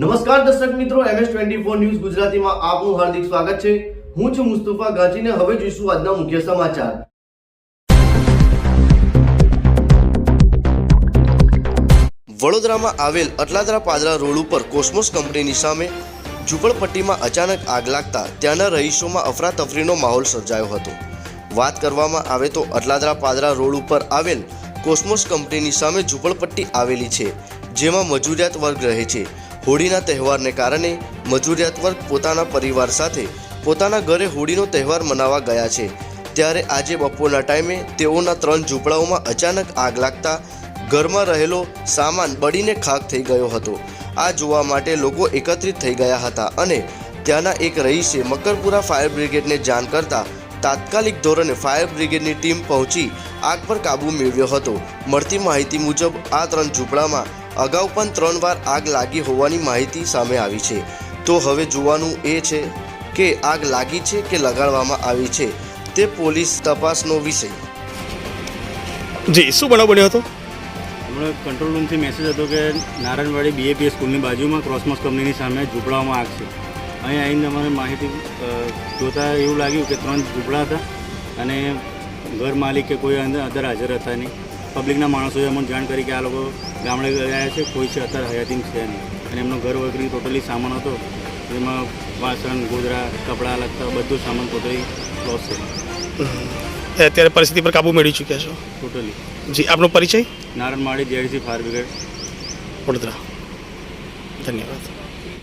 નમસ્કાર દર્શક મિત્રો એમએસ ટ્વેન્ટી ફોર ન્યૂઝ ગુજરાતીમાં આપનું હાર્દિક સ્વાગત છે. હું છું મુસ્તફા ગાજીને હવે જોઈશું આજના મુખ્ય સમાચાર. વડોદરામાં આવેલ અટલાદરા પાદરા રોડ ઉપર કોસ્મોસ કંપનીની સામે ઝૂંપડપટ્ટીમાં અચાનક આગ લાગતા ત્યાંના રહીશોમાં અફરાતફરીનો માહોલ સર્જાયો હતો. વાત કરવામાં આવે તો અટલાદરા પાદરા રોડ ઉપર આવેલ કોસ્મોસ કંપનીની સામે ઝૂંપડપટ્ટી આવેલી છે, જેમાં મજૂરિયાત વર્ગ રહે છે. હોળીના તહેવારને કારણે મજૂરિયાત વર્ગ પોતાના પરિવાર સાથે પોતાના ઘરે હોળીનો તહેવાર મનાવવા ગયા છે. ત્યારે આજે બપોરના ટાઈમે તેઓના ત્રણ ઝૂંપડાઓમાં અચાનક આગ લાગતા ઘરમાં રહેલો સામાન બળીને ખાક થઈ ગયો હતો. આ જોવા માટે લોકો એકત્રિત થઈ ગયા હતા અને ત્યાંના એક રહીશે મકરપુરા ફાયર બ્રિગેડને જાણ કરતા તાત્કાલિક ધોરણે ફાયર બ્રિગેડની ટીમ પહોંચી આગ પર કાબૂ મેળવ્યો હતો. મળતી માહિતી મુજબ આ ત્રણ ઝૂંપડામાં અગાઉ પણ ત્રણ વાર આગ લાગી હોવાની માહિતી સામે આવી છે. તો હવે જોવાનું એ છે કે આગ લાગી છે કે લગાડવામાં આવી છે તે પોલીસ તપાસનો વિષય. જી શું બનાવ બન્યો હતો? હમણાં કંટ્રોલ રૂમથી મેસેજ હતો કે નારાયણવાડી બીએપીએ સ્કૂલની બાજુમાં ક્રોસમોસ કંપનીની સામે ઝૂંપડાઓમાં આગ છે. અહીં આવીને અમારે માહિતી જોતાં એવું લાગ્યું કે ત્રણ ઝૂંપડા હતા અને ઘર માલિક કે કોઈ અંદર અંદર હાજર હતા નહીં. પબ્લિકના માણસોએ અમને જાણ કરી કે આ લોકો ગામડે ગયા છે કોઈ છે અત્યારે હયાતીમ છે નહીં. અને એમનો ઘર વગરની ટોટલી સામાન હતો. એમાં વાસણ ગોદરા કપડાં લગતા બધું સામાન ટોટલી લોસ છે અત્યારે પરિસ્થિતિ પર કાબુ મેળવી ચૂક્યા છો? ટોટલી જી આપનો પરિચય? Narayanwadi JDC fire brigade. Vadodara. ધન્યવાદ.